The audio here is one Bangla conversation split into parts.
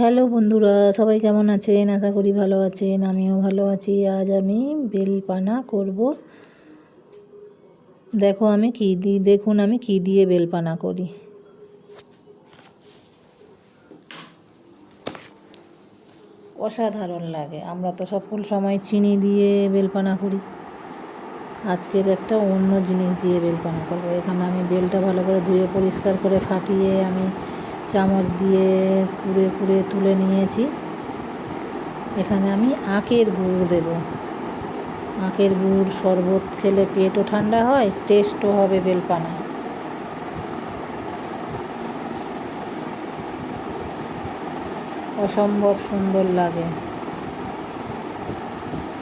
হ্যালো বন্ধুরা, সবাই কেমন আছেন? আশা করি ভালো আছেন, আমিও ভালো আছি। আজ আমি বেলপানা করব। দেখো আমি কি দিই দেখুন আমি কি দিয়ে বেলপানা করি। অসাধারণ লাগে, আমরা তো সকল সময় চিনি দিয়ে বেলপানা করি। আজকের একটা অন্য জিনিস দিয়ে বেলপানা করব। এখানে আমি বেলটা ভালো করে ধুয়ে পরিষ্কার করে ফাটিয়ে আমি চামচ দিয়ে কুড়ে কুড়ে তুলে নিয়েছি। এখানে আমি আখের গুড় দেব। আখের গুড় শরবত খেলে পেটও ঠান্ডা হয় টেস্টও হবে বেলপানা অসম্ভব সুন্দর লাগে।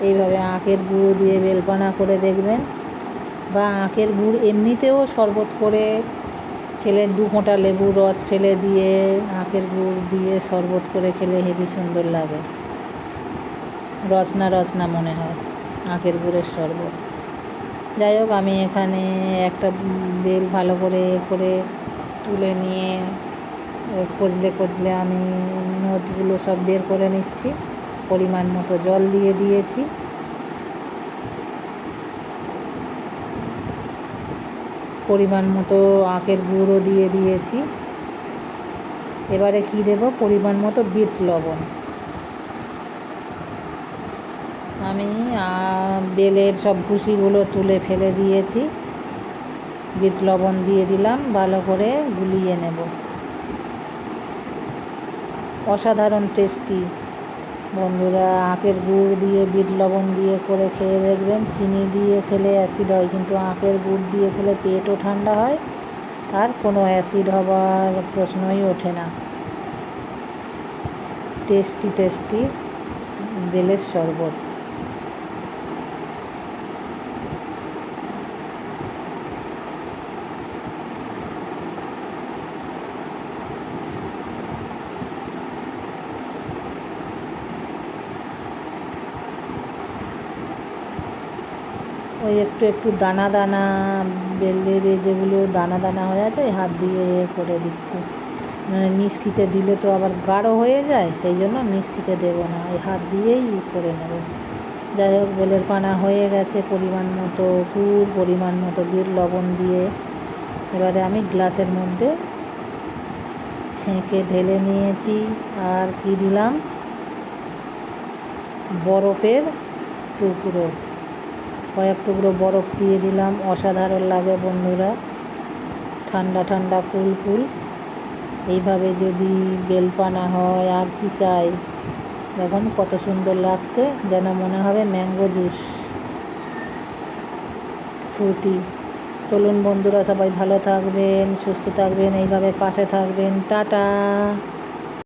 এইভাবে আখের গুঁড়ো দিয়ে বেলপানা করে দেখবেন, বা আখের গুড় এমনিতেও শরবত করে খেলে দু ফোঁটা লেবুর রস ফেলে দিয়ে, আখের গুড় দিয়ে শরবত করে খেলে হেবি সুন্দর লাগে। রসনা রসনা মনে হয়, আখের গুড়ের শরবত। যাই হোক, আমি এখানে একটা বেল ভালো করে করে তুলে নিয়ে কচলে কচলে আমি নদগুলো সব বের করে নিচ্ছি। পরিমাণ মতো জল দিয়ে দিয়েছি। পরিমাণ মতো আখের গুঁড়ো দিয়ে দিয়েছি। এবারে কী দেব? পরিমাণ মতো বিট লবণ। আমি বেলের সব ভুসিগুলো তুলে ফেলে দিয়েছি। বিট লবণ দিয়ে দিলাম, ভালো করে গুলিয়ে নেব। অসাধারণ টেস্টি। বন্ধুরা, আখের গুড় দিয়ে, বিট লবণ দিয়ে করে খেয়ে দেখবেন। চিনি দিয়ে খেলে অ্যাসিড হয়, কিন্তু আখের গুড় দিয়ে খেলে পেটও ঠান্ডা হয়। আর কোনো অ্যাসিড হবার প্রশ্নই ওঠে না। টেস্টি টেস্টি বেলের শরবত। ওই একটু একটু দানা দানা বেলের যেগুলো দানা দানা হয়ে আছে, ওই হাত দিয়ে এ করে দিচ্ছি। মানে মিক্সিতে দিলে তো আবার গাঢ় হয়ে যায়, সেই জন্য মিক্সিতে দেবো না এই হাত দিয়েই করে নেব। যাই হোক, বেলের পানা হয়ে গেছে পরিমাণ মতো গুড় পরিমাণ মতো বিট লবণ দিয়ে। এবারে আমি গ্লাসের মধ্যে ছেঁকে ঢেলে নিয়েছি, আর কি দিলাম? বরফের টুকরো। কয়েক টুকরো বরফ দিয়ে দিলাম। অসাধারণ লাগে বন্ধুরা। ঠান্ডা ঠান্ডা কুল কুল এইভাবে যদি বেলপানা হয়, আর কি চাই? দেখুন কত সুন্দর লাগছে, যেন মনে হবে ম্যাঙ্গো জুস। ফ্রুটি। চলুন বন্ধুরা সবাই ভালো থাকবেন, সুস্থ থাকবেন, এইভাবে পাশে থাকবেন। টাটা!